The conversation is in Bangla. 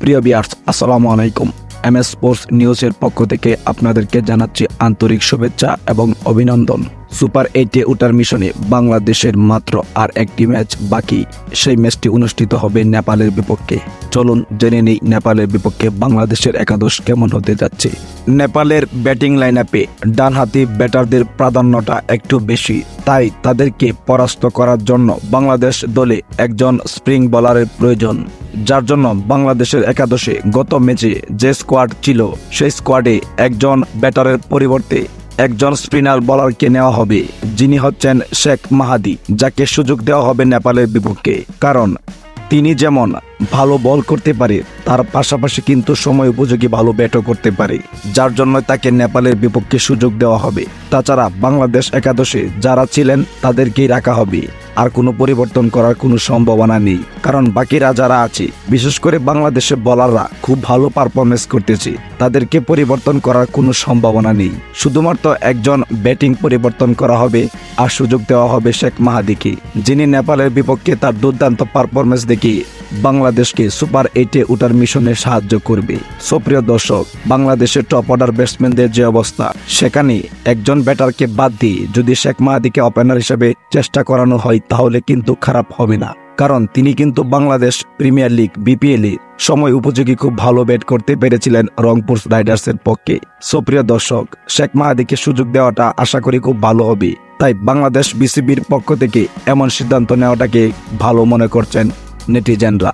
প্রিয় বিয়ার্স আসসালামু আলাইকুম। এম এস স্পোর্টস নিউজের পক্ষ থেকে আপনাদেরকে জানাচ্ছি আন্তরিক শুভেচ্ছা এবং অভিনন্দন। সুপার এইটে ওঠার মিশনে বাংলাদেশের মাত্র আর একটি ম্যাচ বাকি। সেই ম্যাচটি অনুষ্ঠিত হবে নেপালের বিপক্ষে। চলুন জেনে নেই নেপালের বিপক্ষে বাংলাদেশের একাদশ কেমন হতে যাচ্ছে। নেপালের ব্যাটিং লাইন আপে ডানহাতি ব্যাটারদের প্রাধান্যটা একটু বেশি। তাই তাদেরকে পরাস্ত করার জন্য বাংলাদেশ দলে একজন স্প্রিং বোলারের প্রয়োজন। যার জন্য বাংলাদেশের একাদশে গত ম্যাচে যে স্কোয়াড ছিল, সেই স্কোয়াডে একজন ব্যাটারের পরিবর্তে একজন স্পিনার বলারকে নেওয়া হবে, যিনি হচ্ছেন শেখ মাহাদি, যাকে সুযোগ দেওয়া হবে নেপালের বিপক্ষে। কারণ তিনি যেমন ভালো বল করতে পারে, তার পাশাপাশি কিন্তু সময় উপযোগী ভালো ব্যাটও করতে পারে। যার জন্য তাকে নেপালের বিপক্ষে সুযোগ দেওয়া হবে। তাছাড়া বাংলাদেশ একাদশে যারা ছিলেন, তাদেরকেই রাখা হবে। আর কোনো পরিবর্তন করার কোনো সম্ভাবনা নেই। কারণ বাকিরা যারা আছে, বিশেষ করে বাংলাদেশের বলাররা খুব ভালো পারফরমেন্স করতেছে, তাদেরকে পরিবর্তন করার কোনো সম্ভাবনা নেই। শুধুমাত্র একজন ব্যাটিং পরিবর্তন করা হবে আর সুযোগ দেওয়া হবে শেখ মাহাদিকে, যিনি নেপালের বিপক্ষে তার দুর্দান্ত পারফরমেন্স দেখিয়ে বাংলাদেশকে সুপার এইটে উঠার মিশনে সাহায্য করবে। সুপ্রিয় দর্শক, বাংলাদেশের টপ অর্ডার ব্যাটসম্যানদের যে অবস্থা, সেখানে একজন ব্যাটারকে বাদ দিয়ে যদি শেখ মাহাদিকে ওপেনার হিসেবে চেষ্টা করানো হয়, তাহলে কিন্তু খারাপ হবে না। কারণ তিনি কিন্তু বাংলাদেশ প্রিমিয়ার লিগ বিপিএল সময় উপযোগী খুব ভালো ব্যাট করতে পেরেছিলেন রংপুর রাইডার্সের পক্ষে। সুপ্রিয় দর্শক, শেখ মাহাদিকে সুযোগ দেওয়াটা আশা করি খুব ভালো হবে। তাই বাংলাদেশ বিসিবির পক্ষ থেকে এমন সিদ্ধান্ত নেওয়াটাকে ভালো মনে করছেন নেটিজেনরা